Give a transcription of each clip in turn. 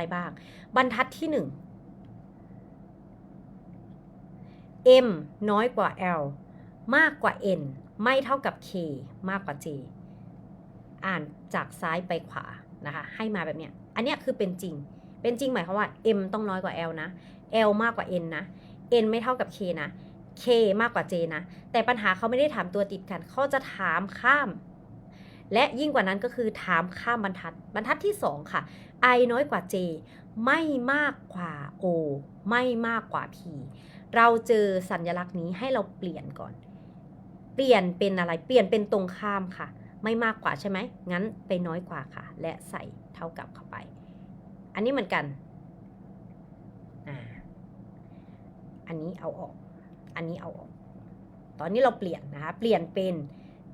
อะไรบ้าง บรรทัดที่1 m น้อยกว่า l มากกว่า n ไม่เท่ากับ k มากกว่า j อ่านจากซ้ายไปขวานะคะ ให้มาแบบเนี้ย อันเนี้ยคือเป็นจริง เป็นจริงหมายความว่า m ต้องน้อยกว่า l นะ l มากกว่า n นะ n ไม่เท่ากับ k นะ k มากกว่า j นะ แต่ปัญหาเขาไม่ได้ถามตัวติดกัน เขาจะถามข้าม และยิ่งกว่านั้นก็คือถามข้ามบรรทัด บรรทัดที่ 2 ค่ะ i น้อยกว่า j ไม่มากกว่า o ไม่มากกว่า p เราเจอสัญลักษณ์นี้ให้เราเปลี่ยนก่อน เปลี่ยนเป็นอะไร เปลี่ยนเป็นตรงข้ามค่ะ ไม่มากกว่าใช่ไหม งั้นไปน้อยกว่าค่ะ และใส่เท่ากับเข้าไป อันนี้เหมือนกัน อันนี้เอาออก อันนี้เอาออก ตอนนี้เราเปลี่ยนนะคะ เปลี่ยนเป็น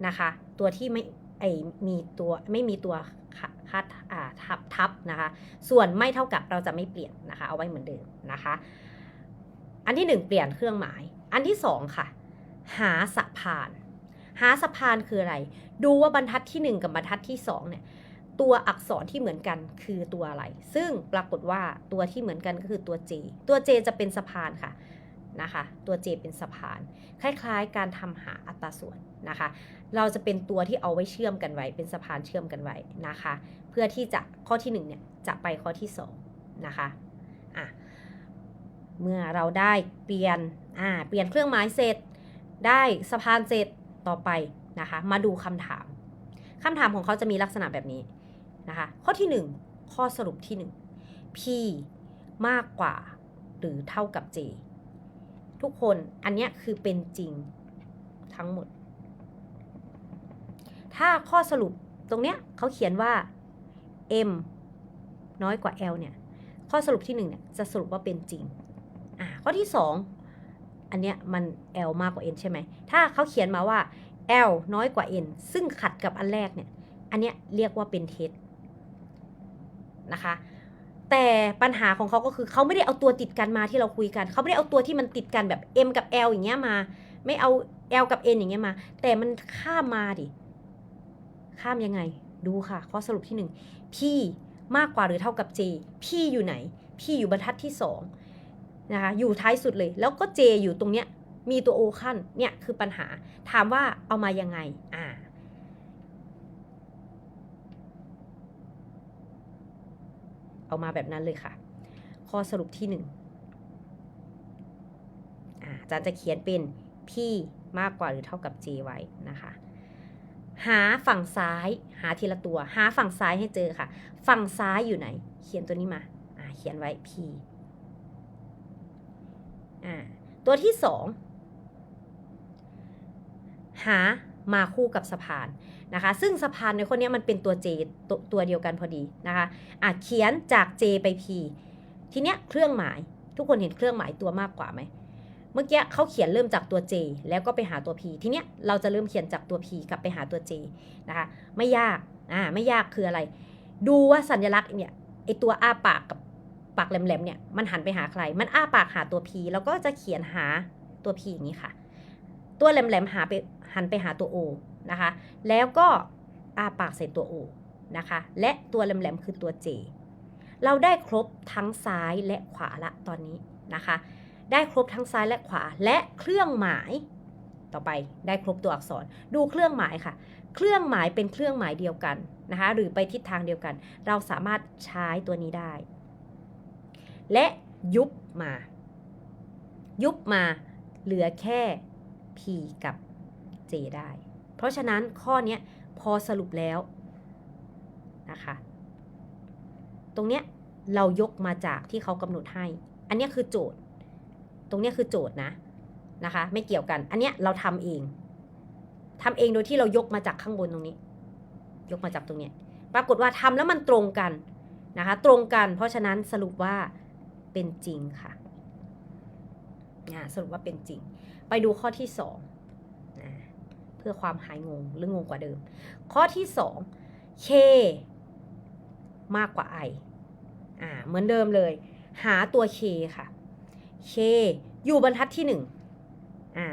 นะคะ ตัวที่ไม่ ไอมีตัวไม่มีตัวคัดอ่าทับทับนะคะ ส่วนไม่เท่ากับเราจะไม่เปลี่ยนนะคะ เอาไว้เหมือนเดิมนะคะ อันที่หนึ่งเปลี่ยนเครื่องหมาย อันที่สองค่ะ หาสะพาน หาสะพานคืออะไร ดูว่าบรรทัดที่หนึ่งกับบรรทัดที่สองเนี่ยตัวอักษรที่เหมือนกันคือตัวอะไร ซึ่งปรากฏว่าตัวที่เหมือนกันก็คือตัว J ตัว J จะเป็นสะพานค่ะ นะคะ ตัว J เป็นสะพาน คล้ายๆ การทำหาอัตราส่วนนะคะ เราจะเป็นตัวที่เอาไว้เชื่อมกันไว้ เป็นสะพานเชื่อมกันไว้นะคะ เพื่อที่จะข้อที่1เนี่ยจะไปข้อที่2นะคะอะเมื่อเราได้เปลี่ยนอ่าเปลี่ยนเครื่องหมายเสร็จ ได้สะพานเสร็จต่อไปนะคะ มาดูคำถามคำถามของเขาจะมีลักษณะแบบนี้นะคะ ข้อที่ 1 ข้อสรุปที่ 1 p มากกว่าหรือเท่ากับ j ทุกคนอันนี้คือเป็นจริงทั้งหมด ถ้าข้อสรุปตรงเนี้ยเขาเขียนว่า m น้อยกว่า l เนี่ย ข้อสรุปที่1เนี่ยจะสรุปว่าเป็นจริง อ่าข้อที่ 2 อันเนี้ยมัน l มากกว่า n ใช่ไหม ถ้าเขาเขียนมาว่า l น้อยกว่า n ซึ่งขัดกับอันแรกเนี่ย อันเนี้ยเรียกว่าเป็นเท็จนะคะ แต่ปัญหาของเขาก็คือเขาไม่ได้เอาตัวติดกันมาที่เราคุยกัน เขาไม่ได้เอาตัวที่มันติดกันแบบ m กับ l อย่างเงี้ยมา ไม่เอา l กับ n อย่างเงี้ยมา แต่มันข้ามมาดิ ข้ามยังไง ดูค่ะ ข้อสรุปที่ 1 p มากกว่าหรือเท่ากับ j p อยู่ไหน p อยู่บรรทัดที่2นะคะ อยู่ท้ายสุดเลย แล้วก็ j อยู่ตรงเนี้ย มีตัว o ขั้น เนี่ยคือปัญหา ถามว่าเอามายังไง อ่า เอามาแบบนั้นเลยค่ะ ข้อสรุปที่1อ่าอาจารย์จะเขียนเป็น p มากกว่าหรือเท่ากับ j ไว้นะคะ หาฝั่งซ้ายหาทีละตัว หาฝั่งซ้ายให้เจอค่ะ ฝั่งซ้ายอยู่ไหน เขียนตัวนี้มาาเขียนไว้ p ตัวที่สองหามาคู่กับสะพาน นะคะ ซึ่งสะพานในคนนี้มันเป็นตัว J ตตัวเดียวกันพอดีนะคะอะเขียนจาก J ไป P ทีเนี้ยเครื่องหมายทุกคนเห็นเครื่องหมายตัวมากกว่าไหมเมื่อกี้เขาเขียนเริ่มจากตัว J แล้วก็ไปหาตัว P ทีเนี้ยเราจะเริ่มเขียนจากตัว P กลับไปหาตัว J นะคะไม่ยากอ่าไม่ยากคืออะไร ดูว่าสัญลักษณ์เนี่ยไอตัวอ้าปากกับปากแหลมๆเนี่ยมันหันไปหาใคร มันอ้าปากหาตัว P แล้วก็จะเขียนหาตัว P อย่างนี้ค่ะ ตัวแหลมๆหาไปหันไปหาตัว O นะคะ แล้วก็อาปากใส่ตัว O นะคะ และตัวแหลมๆคือตัว J เราได้ครบทั้งซ้ายและขวาละตอนนี้นะคะ ได้ครบทั้งซ้ายและขวาและเครื่องหมาย ต่อไปได้ครบตัวอักษร ดูเครื่องหมายค่ะ เครื่องหมายเป็นเครื่องหมายเดียวกันนะคะ หรือไปทิศทางเดียวกัน เราสามารถใช้ตัวนี้ได้ และยุบมา ยุบมาเหลือแค่ P กับ J ได้ เพราะฉะนั้นข้อนี้พอสรุปแล้วนะคะ ตรงเนี้ยเรายกมาจากที่เขากำหนดให้ อันเนี้ยคือโจทย์ ตรงเนี้ยคือโจทย์นะนะคะ ไม่เกี่ยวกัน อันเนี้ยเราทำเองทำเองโดยที่เรายกมาจากข้างบนตรงนี้ ยกมาจากตรงเนี้ยปรากฏว่าทำแล้วมันตรงกันนะคะ ตรงกัน เพราะฉะนั้นสรุปว่าเป็นจริงค่ะสรุปว่าเป็นจริง ไปดูข้อที่สอง พื่อความหายงงหรืองงกว่าเดิม ข้อที่สอง k มากกว่า i อ่าเหมือนเดิมเลย หาตัว k ค่ะ k อยู่บรรทัดที่หนึ่งอ่า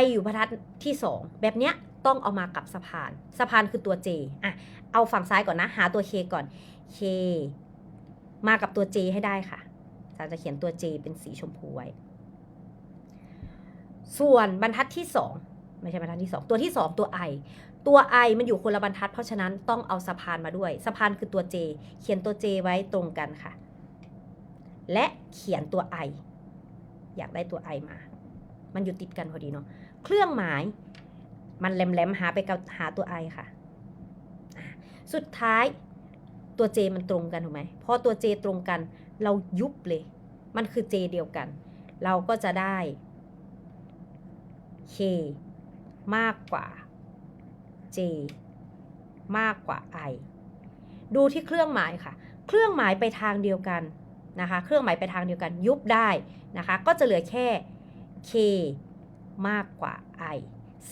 i อยู่บรรทัดที่สองแบบเนี้ยต้องเอามากับสะพานสะพานคือตัว j อะเอาฝั่งซ้ายก่อนนะ หาตัว k ก่อน k มากับตัว J ให้ได้ค่ะอาจารย์จะเขียนตัว J เป็นสีชมพูไว้ ส่วนบรรทัดที่ 2 ไม่ใช่บรรทัดที่ 2 ตัวที่ 2 ตัว I ตัว I มันอยู่คนละบรรทัด เพราะฉะนั้นต้องเอาสะพานมาด้วย สะพานคือตัว J เขียนตัว J ไว้ตรงกันค่ะ และเขียนตัว I อยากได้ตัว I มา มันอยู่ติดกันพอดีเนาะ เครื่องหมายมันแหลมๆหาไปกับหาตัว I ค่ะ สุดท้ายตัว J มันตรงกันถูกไหมพอตัว J ตรงกัน เรายุบเลย มันคือ J เดียวกัน เราก็จะได้ K มากกว่า J มากกว่า I ดูที่เครื่องหมายค่ะ เครื่องหมายไปทางเดียวกันนะคะ เครื่องหมายไปทางเดียวกันยุบได้นะคะ ก็จะเหลือแค่ K มากกว่า I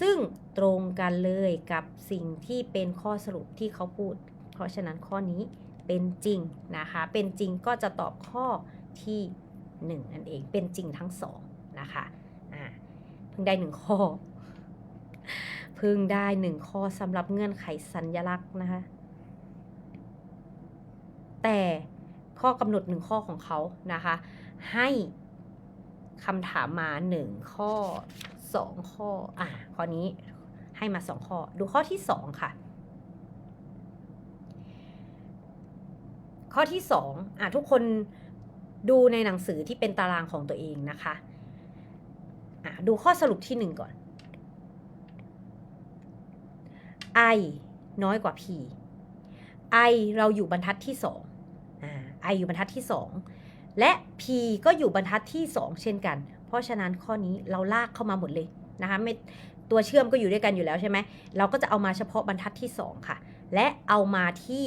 ซึ่งตรงกันเลยกับสิ่งที่เป็นข้อสรุปที่เขาพูด เพราะฉะนั้นข้อนี้เป็นจริงนะคะ เป็นจริงก็จะตอบข้อที่ 1 นั่นเอง เป็นจริงทั้งสองนะคะ อ่า เพิ่งได้หนึ่งข้อ พิ่งได้หนึ่งข้อสำหรับเงื่อนไขสัญญลักษณ์นะคะ แต่ข้อกำหนดหนึ่งข้อของเขานะคะ ให้คำถามมาหนึ่งข้อสองข้อ อะ ข้อนี้ให้มาสองข้อ ดูข้อที่สองค่ะ ข้อที่สองอะ ทุกคนดูในหนังสือที่เป็นตารางของตัวเองนะคะ อะ ดูข้อสรุปที่หนึ่งก่อน i น้อยกว่า p i เราอยู่บรรทัดที่สองอ่า i อยู่บรรทัดที่สองและ p ก็อยู่บรรทัดที่สองเช่นกัน เพราะฉะนั้นข้อนี้เราลากเข้ามาหมดเลยนะคะไม่ตัวเชื่อมก็อยู่ด้วยกันอยู่แล้วใช่ไหมเราก็จะเอามาเฉพาะบรรทัดที่สองค่ะ และเอามาที่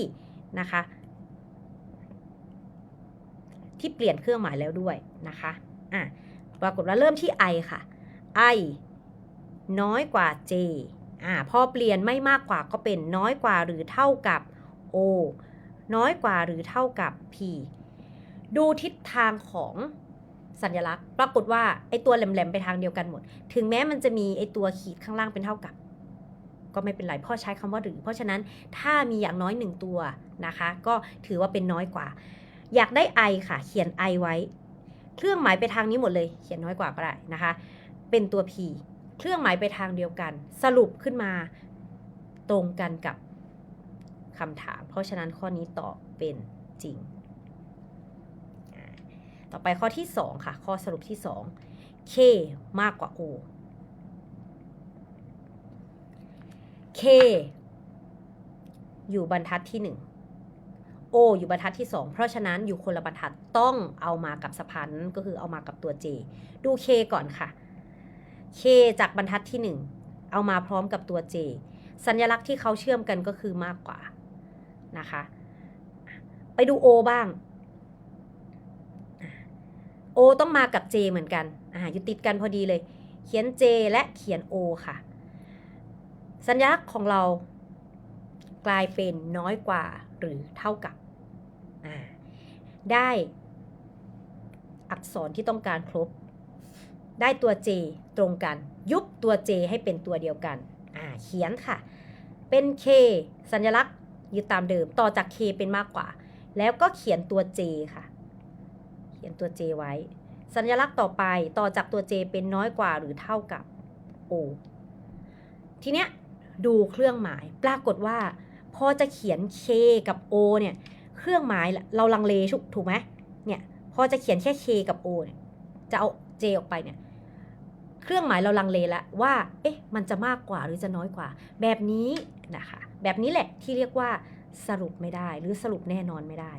นะคะที่เปลี่ยนเครื่องหมายแล้วด้วยนะคะอะปรากฏว่าเริ่มที่ i ค่ะ i น้อยกว่า j อ่าพอเปลี่ยนไม่มากกว่าก็เป็นน้อยกว่าหรือเท่ากับ o น้อยกว่าหรือเท่ากับ p ดูทิศทางของสัญลักษณ์ ปรากฏว่าไอตัวแหลมๆไปทางเดียวกันหมด ถึงแม้มันจะมีไอตัวขีดข้างล่างเป็นเท่ากับ ก็ไม่เป็นไรพ่อใช้คำว่าหรือ เพราะฉะนั้นถ้ามีอย่างน้อยหนึ่งตัวนะคะ ก็ถือว่าเป็นน้อยกว่า อยากได้ i ค่ะ เขียน i ไว้ เครื่องหมายไปทางนี้หมดเลย เขียนน้อยกว่าก็ได้นะคะ เป็นตัว p เครื่องหมายไปทางเดียวกัน สรุปขึ้นมาตรงกันกับคำถาม เพราะฉะนั้นข้อนี้ตอบเป็นจริง ต่อไปข้อที่ 2 ค่ะ ข้อสรุปที่ 2 k มากกว่า o k อยู่บรรทัดที่ 1 o อยู่บรรทัดที่ 2 เพราะฉะนั้นอยู่คนละบรรทัดต้องเอามากับสะพานนั้นก็คือเอามากับตัว j ดู k ก่อนค่ะ k จากบรรทัดที่ 1 เอามาพร้อมกับตัว j สัญลักษณ์ที่เขาเชื่อมกันก็คือมากกว่านะคะ ไปดู o บ้าง o ต้องมากับ j เหมือนกันอ่าอยู่ติดกันพอดีเลย เขียน j และเขียน o ค่ะ สัญลักษณ์ของเรากลายเป็นน้อยกว่าหรือเท่ากับ ได้อักษรที่ต้องการครบ ได้ตัว J ตรงกัน ยุบตัว J ให้เป็นตัวเดียวกัน อ่า เขียนค่ะ เป็น K สัญลักษณ์ยึดตามเดิม ต่อจาก K เป็นมากกว่า แล้วก็เขียนตัว J ค่ะ เขียนตัว J ไว้ สัญลักษณ์ต่อไป ต่อจากตัว J เป็นน้อยกว่าหรือเท่ากับ O ทีเนี้ยดูเครื่องหมาย ปรากฏว่า พอจะเขียน K กับ O เนี่ย เครื่องหมายเราลังเลชุกถูกไหมเนี่ย พอจะเขียนแค่ K กับ O เนี่ย จะเอา J ออกไปเนี่ย เครื่องหมายเราลังเลแล้วว่า เอ๊ะ มันจะมากกว่าหรือจะน้อยกว่า แบบนี้นะคะ แบบนี้แหละที่เรียกว่าสรุปไม่ได้ หรือสรุปแน่นอนไม่ได้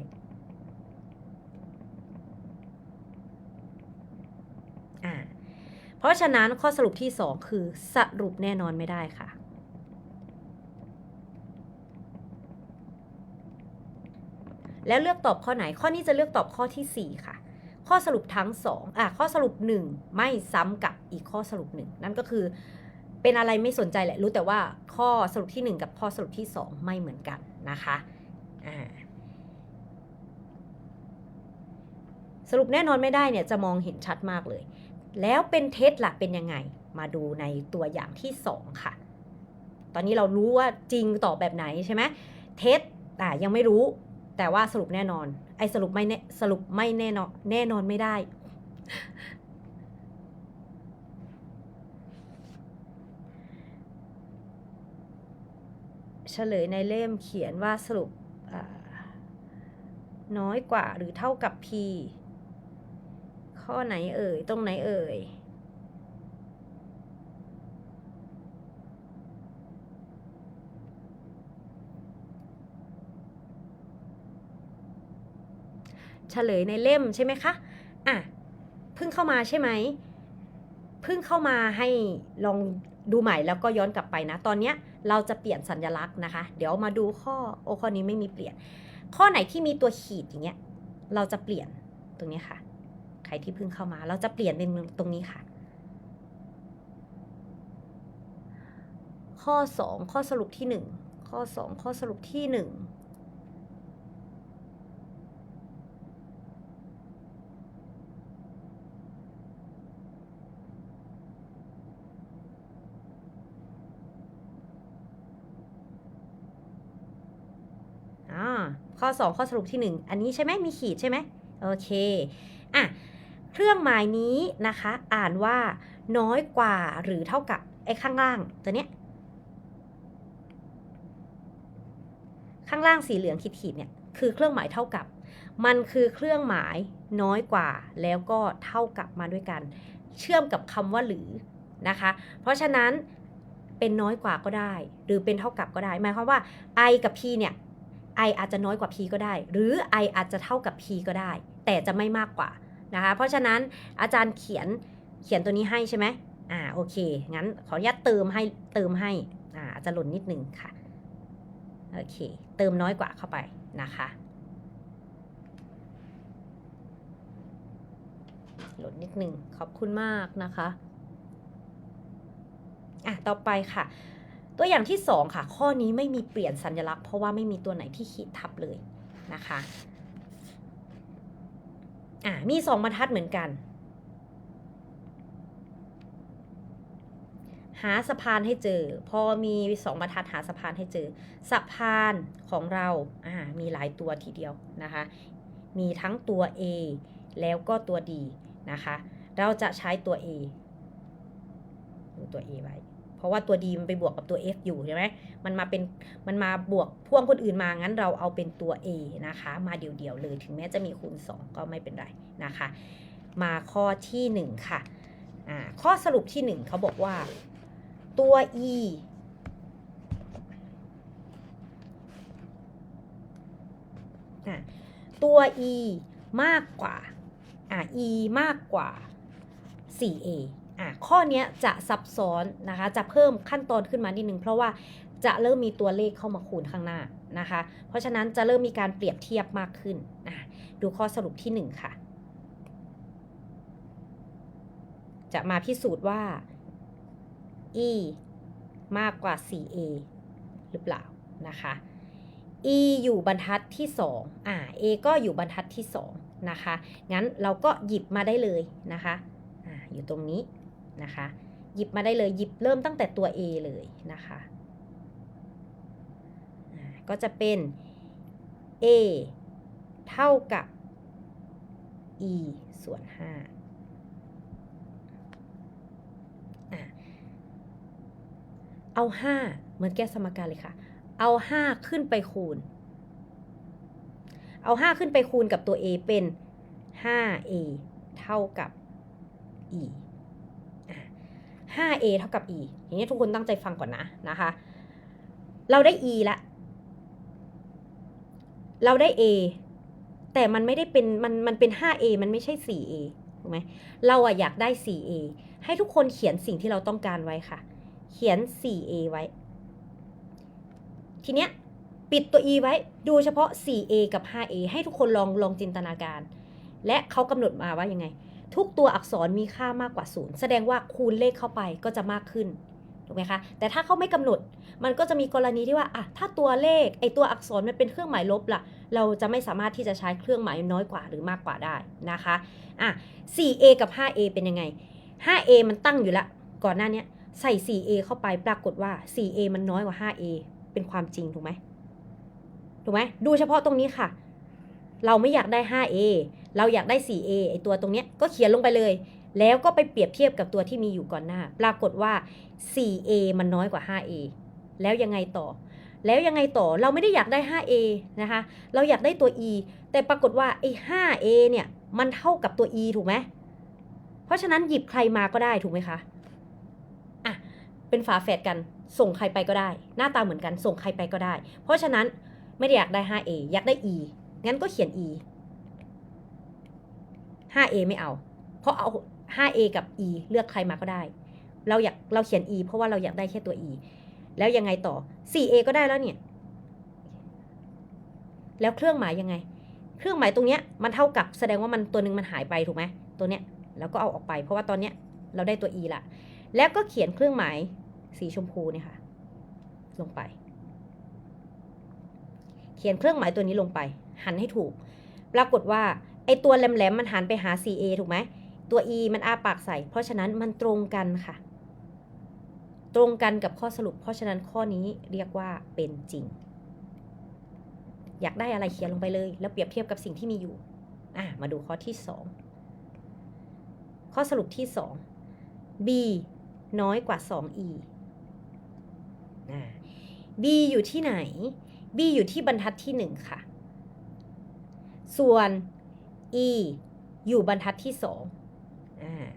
เพราะฉะนั้นข้อสรุปที่ 2 คือสรุปแน่นอนไม่ได้ค่ะ แล้วเลือกตอบข้อไหน ข้อนี้จะเลือกตอบข้อที่ 4 ค่ะ ข้อสรุปทั้ง2อะข้อสรุป 1 ไม่ซ้ำกับอีกข้อสรุป 1 นั่นก็คือ เป็นอะไรไม่สนใจแหละ รู้แต่ว่าข้อสรุปที่ 1 กับข้อสรุปที่ 2 ไม่เหมือนกันนะคะอ่าสรุปแน่นอนไม่ได้เนี่ยจะมองเห็นชัดมากเลย แล้วเป็นเท็จล่ะเป็นยังไง มาดูในตัวอย่างที่ 2 ค่ะ ตอนนี้เรารู้ว่าจริงตอบแบบไหนใช่ไหมเท็จอะยังไม่รู้แต่ว่าสรุปแน่นอน ไอสรุปไม่แน่สรุปไม่แน่นอนแน่นอนไม่ได้ เฉลยในเล่มเขียนว่าสรุปน้อยกว่าหรือเท่ากับ p ข้อไหนเอ่ย ตรงไหนเอ่ย เฉลยในเล่มใช่ไหมคะอะเพิ่งเข้ามาใช่ไหมเพิ่งเข้ามาให้ลองดูใหม่แล้วก็ย้อนกลับไปนะ ตอนเนี้ยเราจะเปลี่ยนสัญลักษณ์นะคะ เดี๋ยวมาดูข้อโอ้ข้อนี้ไม่มีเปลี่ยน ข้อไหนที่มีตัวขีดอย่างเงี้ย เราจะเปลี่ยนตรงนี้ค่ะ ใครที่เพิ่งเข้ามา เราจะเปลี่ยนเป็นตรงนี้ค่ะ ข้อ 2 ข้อสรุปที่ 1 ข้อ 2 ข้อสรุปที่ 1 อ่า ข้อ 2 ข้อสรุปที่ 1 อันนี้ใช่ไหมมีขีดใช่ไหมโอเคอะเครื่องหมายนี้นะคะ อ่านว่าน้อยกว่าหรือเท่ากับไอ้ข้างล่างตัวเนี้ยข้างล่างสีเหลืองขีดๆเนี่ยคือเครื่องหมายเท่ากับ มันคือเครื่องหมายน้อยกว่า แล้วก็เท่ากับมาด้วยกัน เชื่อมกับคำว่าหรือนะคะ เพราะฉะนั้นเป็นน้อยกว่าก็ได้ หรือเป็นเท่ากับก็ได้ หมายความว่า i กับ p เนี่ย i อาจจะน้อยกว่า p ก็ได้ หรือ i อาจจะเท่ากับ p ก็ได้ แต่จะไม่มากกว่านะคะเพราะฉะนั้นอาจารย์เขียนเขียนตัวนี้ให้ใช่ไหมอ่าโอเค งั้นขออนุญาตเติมให้เติมให้อ่าอาจจะหล่นนิดนึงค่ะโอเค เติมน้อยกว่าเข้าไปนะคะหล่นนิดนึงขอบคุณมากนะคะอะต่อไปค่ะ ตัวอย่างที่ 2 ค่ะ ข้อนี้ไม่มีเปลี่ยนสัญลักษณ์เพราะว่าไม่มีตัวไหนที่ขีดทับเลยนะคะอะมี 2บรรทัดเหมือนกัน หาสะพานให้เจอ พอมี 2บรรทัดหาสะพานให้เจอ สะพานของเราอ่ามีหลายตัวทีเดียวนะคะ มีทั้งตัว A แล้วก็ตัว D นะคะ เราจะใช้ตัว A ดูตัว A ไว้ เพราะว่าตัว D มันไปบวกกับตัว F อยู่ใช่ไหมมันมาเป็นมันมาบวกพ่วงคนอื่นมางั้นเราเอาเป็นตัว A นะคะ มาเดี่ยวๆเลยถึงแม้จะมีคูณ 2 ก็ไม่เป็นไรนะคะ มาข้อที่ 1 ค่ะอ่าข้อสรุปที่ 1เขาบอกว่าตัว E อะตัว e มากกว่าอะ e มากกว่า 4a อะข้อนี้จะซับซ้อนนะคะ จะเพิ่มขั้นตอนขึ้นมานิดนึง เพราะว่าจะเริ่มมีตัวเลขเข้ามาคูณข้างหน้านะคะ เพราะฉะนั้นจะเริ่มมีการเปรียบเทียบมากขึ้นอะดูข้อสรุปที่ 1 ค่ะ จะมาพิสูจน์ว่า e มากกว่า 4a หรือเปล่านะคะ e อยู่บรรทัดที่2อ่า a ก็อยู่บรรทัดที่2นะคะ งั้นเราก็หยิบมาได้เลยนะคะ อ่า อยู่ตรงนี้ นะคะ หยิบมาได้เลยหยิบเริ่มตั้งแต่ตัว a เลยนะคะก็จะเป็น a เท่ากับ e ส่วน5อ่าเอา 5 เหมือนแก้สมการเลยค่ะ เอา 5 ขึ้นไปคูณ เอา 5 ขึ้นไปคูณกับตัว a เป็น 5a เท่ากับ e 5a เท่ากับ e อย่างนี้ทุกคนตั้งใจฟังก่อนนะนะคะ เราได้ e ละ เราได้ a แต่มันไม่ได้เป็นมันมันเป็น 5a มันไม่ใช่ 4a ถูกไหมเราอะอยากได้ 4a ให้ทุกคนเขียนสิ่งที่เราต้องการไว้ค่ะ เขียน 4a ไว้ ทีเนี้ยปิดตัว e ไว้ดูเฉพาะ 4a กับ 5a ให้ทุกคนลองลองจินตนาการ และเขากำหนดมาว่ายังไง ทุกตัวอักษรมีค่ามากกว่า0แสดงว่าคูณเลขเข้าไปก็จะมากขึ้นถูกไหมคะแต่ถ้าเขาไม่กำหนดมันก็จะมีกรณีที่ว่าอะถ้าตัวเลขไอตัวอักษรมันเป็นเครื่องหมายลบล่ะ เราจะไม่สามารถที่จะใช้เครื่องหมายน้อยกว่าหรือมากกว่าได้นะคะอะ 4a กับ 5a เป็นยังไง 5a มันตั้งอยู่ละก่อนหน้านี้ใส่ 4a เข้าไปปรากฏว่า 4a มันน้อยกว่า 5a เป็นความจริงถูกไหมถูกไหมดูเฉพาะตรงนี้ค่ะ เราไม่อยากได้ 5a เราอยากได้ 4a ไอตัวตรงเนี้ยก็เขียนลงไปเลย แล้วก็ไปเปรียบเทียบกับตัวที่มีอยู่ก่อนหน้า ปรากฏว่า 4a มันน้อยกว่า 5a แล้วยังไงต่อ แล้วยังไงต่อเราไม่ได้อยากได้ 5a นะคะ เราอยากได้ตัว e แต่ปรากฏว่าไอ้ 5a เนี่ยมันเท่ากับตัว e ถูกไหมเพราะฉะนั้นหยิบใครมาก็ได้ถูกไหมคะอะเป็นฝาแฝดกันส่งใครไปก็ได้ หน้าตาเหมือนกันส่งใครไปก็ได้ เพราะฉะนั้นไม่ได้อยากได้ 5a อยากได้ e งั้นก็เขียน e 5a ไม่เอา เพราะเอา 5a กับ e เลือกใครมาก็ได้ เราอยากเราเขียน e เพราะว่าเราอยากได้แค่ตัว e แล้วยังไงต่อ 4a ก็ได้แล้วเนี่ย แล้วเครื่องหมายยังไง เครื่องหมายตรงเนี้ยมันเท่ากับแสดงว่ามันตัวหนึ่งมันหายไปถูกไหมตัวเนี้ยแล้วก็เอาออกไป เพราะว่าตอนเนี้ยเราได้ตัว e ละ แล้วก็เขียนเครื่องหมายสีชมพูเนี่ยค่ะ ลงไป เขียนเครื่องหมายตัวนี้ลงไป หันให้ถูก ปรากฏว่า ไอตัวแหลมๆมันหันไปหา 4a ถูกไหมตัว e มันอ้าปากใส่ เพราะฉะนั้นมันตรงกันค่ะ ตรงกันกับข้อสรุป เพราะฉะนั้นข้อนี้เรียกว่าเป็นจริง อยากได้อะไรเขียนลงไปเลย แล้วเปรียบเทียบกับสิ่งที่มีอยู่อะมาดูข้อที่ 2 ข้อสรุปที่ 2 b น้อยกว่า 2e b อยู่ที่ไหน b อยู่ที่บรรทัดที่ 1 ค่ะ ส่วน e อยู่บรรทัดที่2อ่า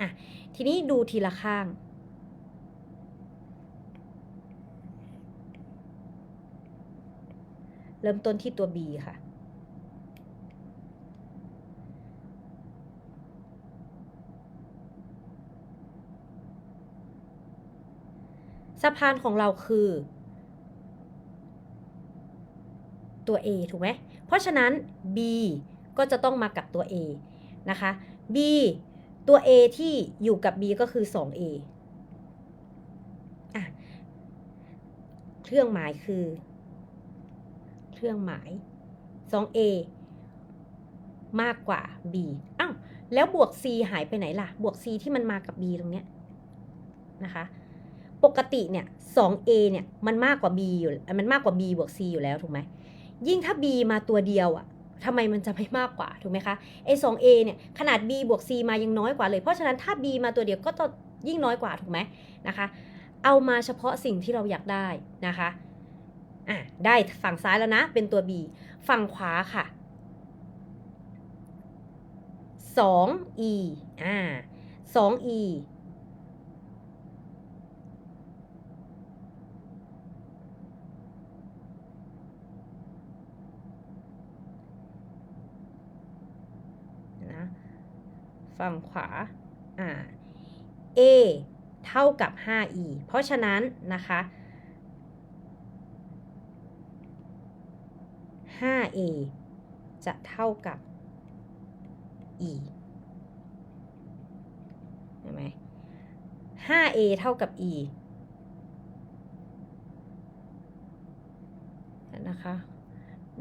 อะทีนี้ดูทีละข้าง เริ่มต้นที่ตัว B ค่ะ สะพานของเราคือ ตัว A ถูกไหม เพราะฉะนั้น B ก็จะต้องมากับตัว A นะคะ B ตัว A ที่อยู่กับ B ก็คือ 2A อะ เครื่องหมายคือ เครื่องหมาย 2A มากกว่า B อ้าวแล้วบวก C หายไปไหนล่ะ บวก C ที่มันมากับ B ตรงเนี้ยนะคะ ปกติเนี่ย 2A เนี่ยมันมากกว่า B อยู่ มันมากกว่า B บวก C อยู่แล้วถูกไหม ยิ่งถ้า B มาตัวเดียวอะทำไมมันจะไม่มากกว่าถูกไหมคะไอ้ 2A เนี่ยขนาด B บวก C มายังน้อยกว่าเลย เพราะฉะนั้นถ้า B มาตัวเดียวก็จะยิ่งน้อยกว่าถูกไหมนะคะ เอามาเฉพาะสิ่งที่เราอยากได้นะคะ อะได้ฝั่งซ้ายแล้วนะ เป็นตัว B ฝั่งขวาค่ะ 2e อ่า 2e นะฝั่งขวา อ่า a เท่ากับ 5e เพราะฉะนั้นนะคะ 5a จะเท่ากับ e เห็นไหม 5a เท่ากับ e นะคะ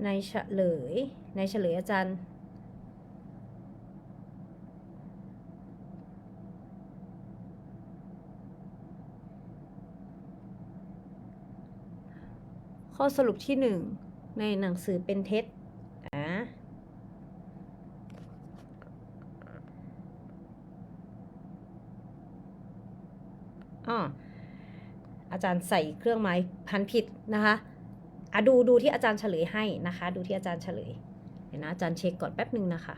ในเฉลย ในเฉลยอาจารย์ข้อสรุปที่หนึ่ง ในหนังสือเป็นเท็จอะอ๋ออาจารย์ใส่เครื่องหมายพันผิดนะคะอะดูดูที่อาจารย์เฉลยให้นะคะ ดูที่อาจารย์เฉลยเดี๋ยวนะอาจารย์เช็คก่อนแป๊บหนึ่งนะคะ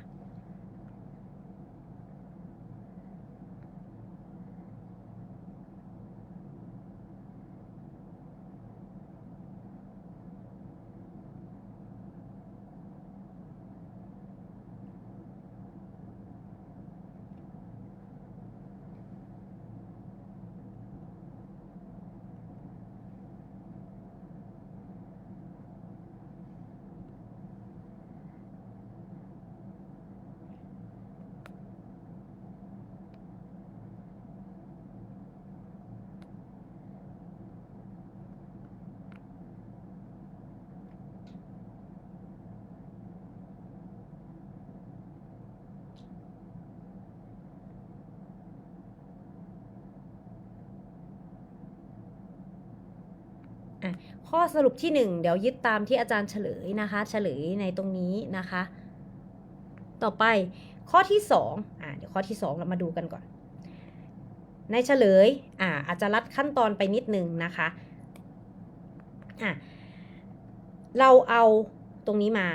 ข้อสรุปที่หนึ่งเดี๋ยวยึดตามที่อาจารย์เฉลยนะคะ เฉลยในตรงนี้นะคะ ต่อไปข้อที่สองอ่าเดี๋ยวข้อที่สองเรามาดูกันก่อน ในเฉลยอ่าอาจจะลัดขั้นตอนไปนิดนึงนะคะอะเราเอาตรงนี้มา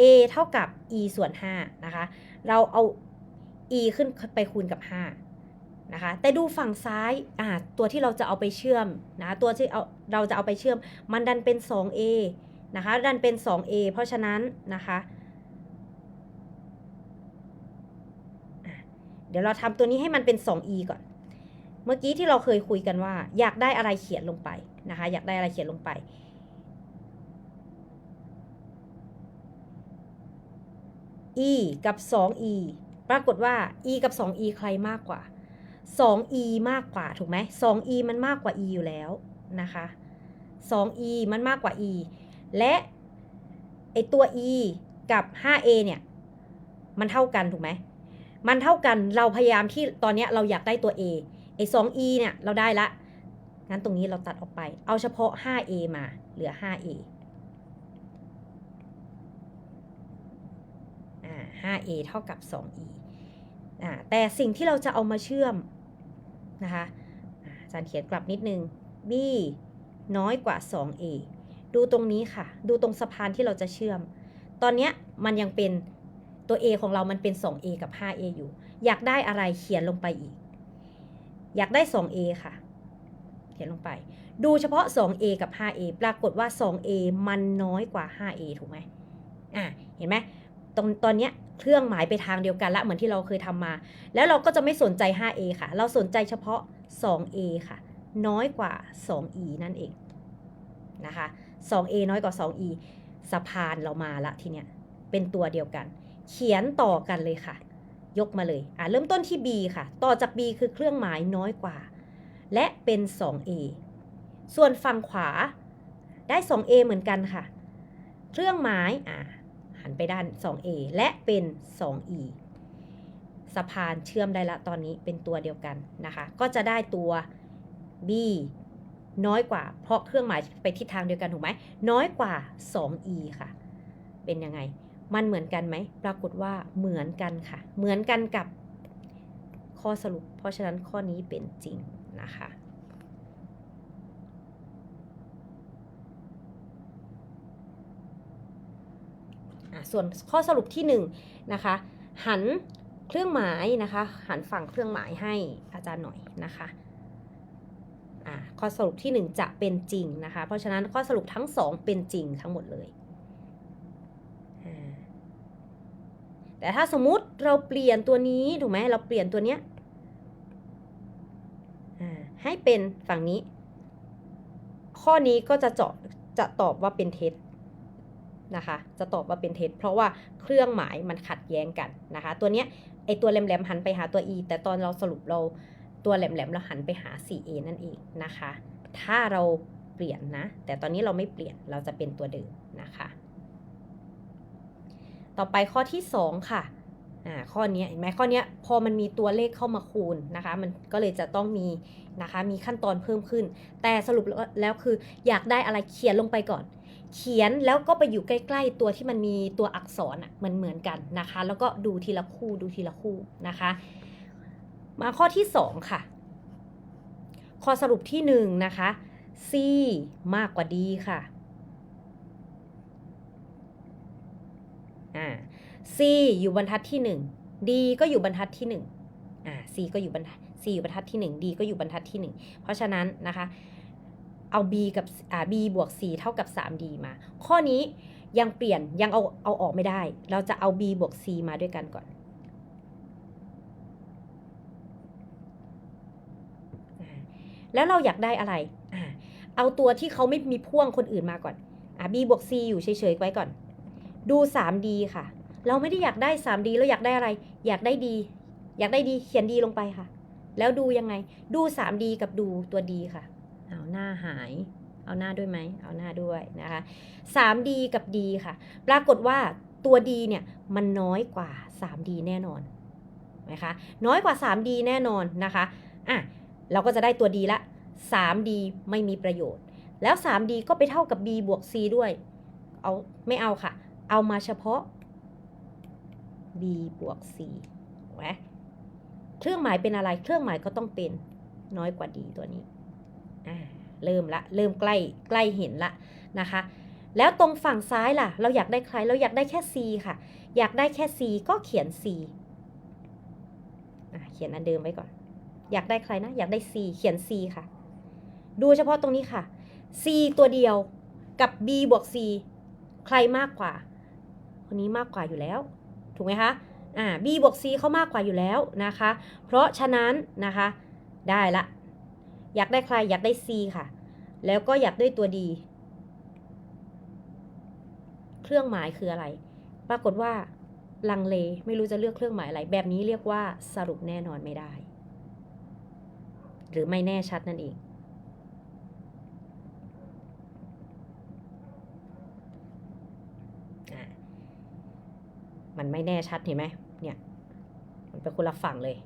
a เท่ากับ e ส่วน5นะคะ เราเอา e ขึ้นไปคูณกับ 5 นะคะ แต่ดูฝั่งซ้ายอ่าตัวที่เราจะเอาไปเชื่อมนะตัวที่เอาเราจะเอาไปเชื่อม มันดันเป็น 2a นะคะ ดันเป็น 2a เพราะฉะนั้นนะคะ เดี๋ยวเราทำตัวนี้ให้มันเป็น 2e ก่อน เมื่อกี้ที่เราเคยคุยกันว่า อยากได้อะไรเขียนลงไปนะคะ อยากได้อะไรเขียนลงไป e กับ 2e ปรากฏว่า e กับ 2e ใครมากกว่า 2e มากกว่าถูกไหม 2e มันมากกว่า e อยู่แล้วนะคะ 2e มันมากกว่า e และไอตัว e กับ 5a เนี่ย มันเท่ากันถูกไหม มันเท่ากัน เราพยายามที่ตอนนี้เราอยากได้ตัว a ไอ 2e เนี่ยเราได้ละ งั้นตรงนี้เราตัดออกไป เอาเฉพาะ 5a มาเหลือ 5a อ่า 5a เท่ากับ 2e แต่สิ่งที่เราจะเอามาเชื่อมนะคะอาจารย์เขียนกลับนิดนึง b น้อยกว่า 2a ดูตรงนี้ค่ะ ดูตรงสะพานที่เราจะเชื่อม ตอนนี้มันยังเป็นตัว a ของเรามันเป็น 2a กับ 5a อยู่ อยากได้อะไรเขียนลงไปอีก อยากได้ 2a ค่ะ เขียนลงไป ดูเฉพาะ 2a กับ 5a ปรากฏว่า 2a มันน้อยกว่า 5a ถูกไหมอ่าเห็นไหม ตรงตอนเนี้ยเครื่องหมายไปทางเดียวกันละเหมือนที่เราเคยทำมา แล้วเราก็จะไม่สนใจ 5a ค่ะ เราสนใจเฉพาะ 2a ค่ะ น้อยกว่า 2e นั่นเองนะคะ 2a น้อยกว่า 2e สะพานเรามาละทีเนี้ยเป็นตัวเดียวกัน เขียนต่อกันเลยค่ะ ยกมาเลยอ่าเริ่มต้นที่ b ค่ะ ต่อจาก b คือเครื่องหมายน้อยกว่า และเป็น 2a ส่วนฝั่งขวาได้ 2a เหมือนกันค่ะ เครื่องหมายอ่า หันไปด้าน 2a และเป็น 2e สะพานเชื่อมได้ละตอนนี้เป็นตัวเดียวกันนะคะ ก็จะได้ตัว b น้อยกว่า เพราะเครื่องหมายไปทิศทางเดียวกันถูกไหมน้อยกว่า 2e ค่ะ เป็นยังไง มันเหมือนกันไหม ปรากฏว่าเหมือนกันค่ะ เหมือนกันกับข้อสรุป เพราะฉะนั้นข้อนี้เป็นจริงนะคะ อะ ส่วนข้อสรุปที่1นงนะคะ หันเครื่องหมายนะคะ หันฝั่งเครื่องหมายให้อาจารย์หน่อยนะคะข้อสรุปที่ 1 จะเป็นจริงนะคะ เพราะฉะนั้นข้อสรุปทั้ง 2 เป็นจริงทั้งหมดเลย แต่ถ้าสมมุติเราเปลี่ยนตัวนี้ถูกไหมเราเปลี่ยนตัวเนี้ยให้เป็นฝั่งนี้ ข้อนี้ก็จะเจาะจะตอบว่าเป็นเท็จ นะคะ จะตอบว่าเป็นเท็จ เพราะว่าเครื่องหมายมันขัดแย้งกันนะคะ ตัวเนี้ยไอตัวแหลมๆหันไปหาตัว e แต่ตอนเราสรุปเราตัวแหลมๆเราหันไปหา 4a นั่นเองนะคะ ถ้าเราเปลี่ยนนะ แต่ตอนนี้เราไม่เปลี่ยนเราจะเป็นตัวเดิมนะคะ ต่อไปข้อที่ 2 ค่ะอ่าข้อนี้เห็นไหมข้อนี้พอมันมีตัวเลขเข้ามาคูณนะคะ มันก็เลยจะต้องมีนะคะมีขั้นตอนเพิ่มขึ้น แต่สรุปแล้วคืออยากได้อะไรเขียนลงไปก่อน เขียนแล้วก็ไปอยู่ใกล้ ๆ ตัวที่มันมีตัวอักษรอะมันเหมือนกันนะคะ แล้วก็ดูทีละคู่ดูทีละคู่นะคะ มาข้อที่ 2 ค่ะ ข้อสรุปที่ 1 นะคะ C มากกว่า D ค่ะอ่า C อยู่บรรทัดที่ 1 D ก็อยู่บรรทัดที่1อ่า C ก็อยู่บรรทัด C อยู่บรรทัดที่ 1 D ก็อยู่บรรทัดที่ 1 เพราะฉะนั้นนะคะ เอา b กับอ่า b บวก c เท่ากับ 3d มา ข้อนี้ยังเปลี่ยนยังเอาเอาออกไม่ได้ เราจะเอา b บวก c มาด้วยกันก่อนแล้วเราอยากได้อะไรอ่าเอาตัวที่เขาไม่มีพ่วงคนอื่นมาก่อนอ่า b บวก c อยู่เฉยๆไว้ก่อน ดู 3d ค่ะ เราไม่ได้อยากได้ 3d เราอยากได้อะไร อยากได้ d อยากได้ d เขียน d ลงไปค่ะ แล้วดูยังไง ดู 3d กับดูตัว d ค่ะ เอาหน้าหาย เอาหน้าด้วยไหม เอาหน้าด้วยนะคะ 3D กับ D ค่ะ ปรากฏว่าตัว D เนี่ยมันน้อยกว่า 3D แน่นอนนะคะ น้อยกว่า 3D แน่นอนนะคะ อะ เราก็จะได้ตัว D ละ 3D ไม่มีประโยชน์ แล้ว 3D ก็ไปเท่ากับ b บวก c ด้วย เอาไม่เอาค่ะ เอามาเฉพาะ b บวก c ถูกไหมเครื่องหมายเป็นอะไร เครื่องหมายก็ต้องเป็นน้อยกว่า d ตัวนี้ เริ่มละ เริ่มใกล้ใกล้เห็นละนะคะ แล้วตรงฝั่งซ้ายล่ะ เราอยากได้ใคร เราอยากได้แค่ c ค่ะ อยากได้แค่ c ก็เขียน c เขียนอันเดิมไว้ก่อน อยากได้ใครนะ อยากได้ c เขียน c ค่ะ ดูเฉพาะตรงนี้ค่ะ c ตัวเดียวกับ b บวก c ใครมากกว่า คนนี้มากกว่าอยู่แล้ว ถูกไหมคะ อ่า b บวก c เขามากกว่าอยู่แล้วนะคะ เพราะฉะนั้นนะคะ ได้ละ อยากได้ใครอยากได้ c ค่ะ แล้วก็อยากได้ตัว d เครื่องหมายคืออะไร ปรากฏว่า ลังเลไม่รู้จะเลือกเครื่องหมายอะไร แบบนี้เรียกว่าสรุปแน่นอนไม่ได้ หรือไม่แน่ชัดนั่นเอง มันไม่แน่ชัดเห็นไหมเนี่ย มันเป็นคนละฝั่งเลย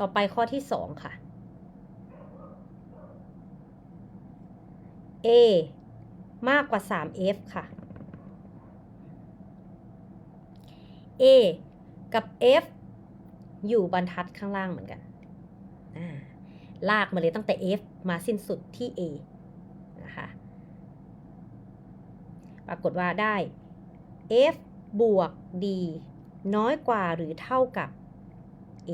ต่อไปข้อที่สองค่ะ A มากกว่า 3F ค่ะ A กับ F อยู่บรรทัดข้างล่างเหมือนกัน ลากมาเลยตั้งแต่ F มาสิ้นสุดที่ A นะคะ ปรากฏว่าได้ F บวก D น้อยกว่าหรือเท่ากับ A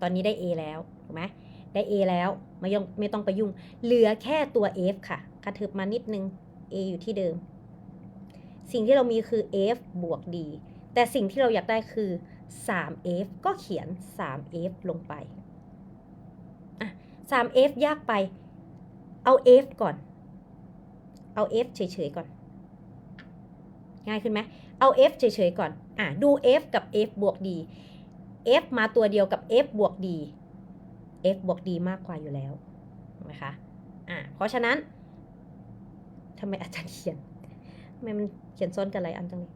ตอนนี้ได้ A แล้ว ถูกไหมได้ A แล้ว ไม่ต้องไม่ต้องไปยุ่ง เหลือแค่ตัว F ค่ะกระเถิบมานิดนึง A อยู่ที่เดิม สิ่งที่เรามีคือ F บวก D แต่สิ่งที่เราอยากได้คือ 3F ก็เขียน 3F ลงไป อะ 3F ยากไป เอา F ก่อน เอา F เฉยๆก่อน ง่ายขึ้นไหม เอา F เฉยๆก่อน อะ ดู F กับ F บวก D F มาตัวเดียวกับ F บวก D F บวก D มากกว่าอยู่แล้วนะคะอะเพราะฉะนั้นทำไมอาจารย์เขียนทำไมมันเขียนซ้อนกันหลายอันจังเลย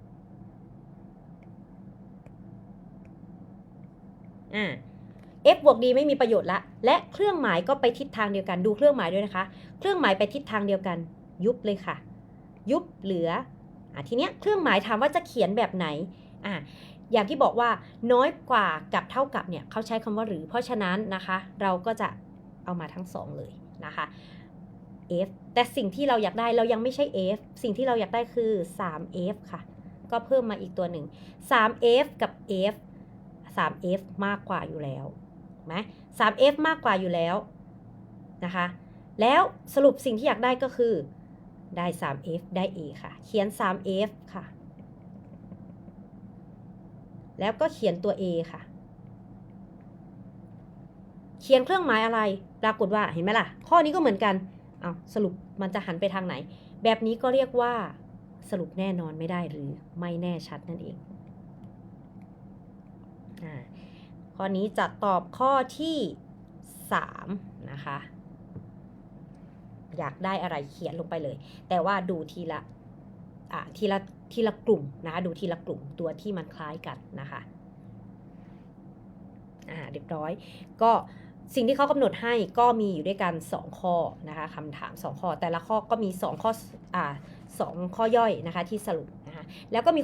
อ่า f บวก d ไม่มีประโยชน์ละ และเครื่องหมายก็ไปทิศทางเดียวกัน ดูเครื่องหมายด้วยนะคะ เครื่องหมายไปทิศทางเดียวกัน ยุบเลยค่ะ ยุบเหลืออะทีเนี้ยเครื่องหมายถามว่าจะเขียนแบบไหนอะ อย่างที่บอกว่าน้อยกว่ากับเท่ากับเนี่ยเขาใช้คำว่าหรือ เพราะฉะนั้นนะคะ เราก็จะเอามาทั้งสองเลยนะคะ f แต่สิ่งที่เราอยากได้เรายังไม่ใช่ f สิ่งที่เราอยากได้คือ 3f ค่ะ ก็เพิ่มมาอีกตัวหนึ่ง 3f กับ f 3f มากกว่าอยู่แล้วไหม 3f มากกว่าอยู่แล้วนะคะ แล้วสรุปสิ่งที่อยากได้ก็คือได้ 3f ได้ a ค่ะ เขียน 3f ค่ะ แล้วก็เขียนตัว a ค่ะ เขียนเครื่องหมายอะไร ปรากฏว่าเห็นไหมล่ะ ข้อนี้ก็เหมือนกัน เอาสรุปมันจะหันไปทางไหน แบบนี้ก็เรียกว่าสรุปแน่นอนไม่ได้หรือไม่แน่ชัดนั่นเองอข้อนี้จะตอบข้อที่ 3 นะคะ อยากได้อะไรเขียนลงไปเลย แต่ว่าดูทีละทีละ ทีละกลุ่มนะคะดูทีละกลุ่มตัวที่มันคล้ายกันนะคะอ่าเรียบร้อย ก็สิ่งที่เขากำหนดให้ก็มีอยู่ด้วยกัน 2 ข้อนะคะคำถาม 2 ข้อ แต่ละข้อก็มี 2 ข้ออ่าสองข้อย่อยนะคะที่สรุปนะคะแล้วก็มี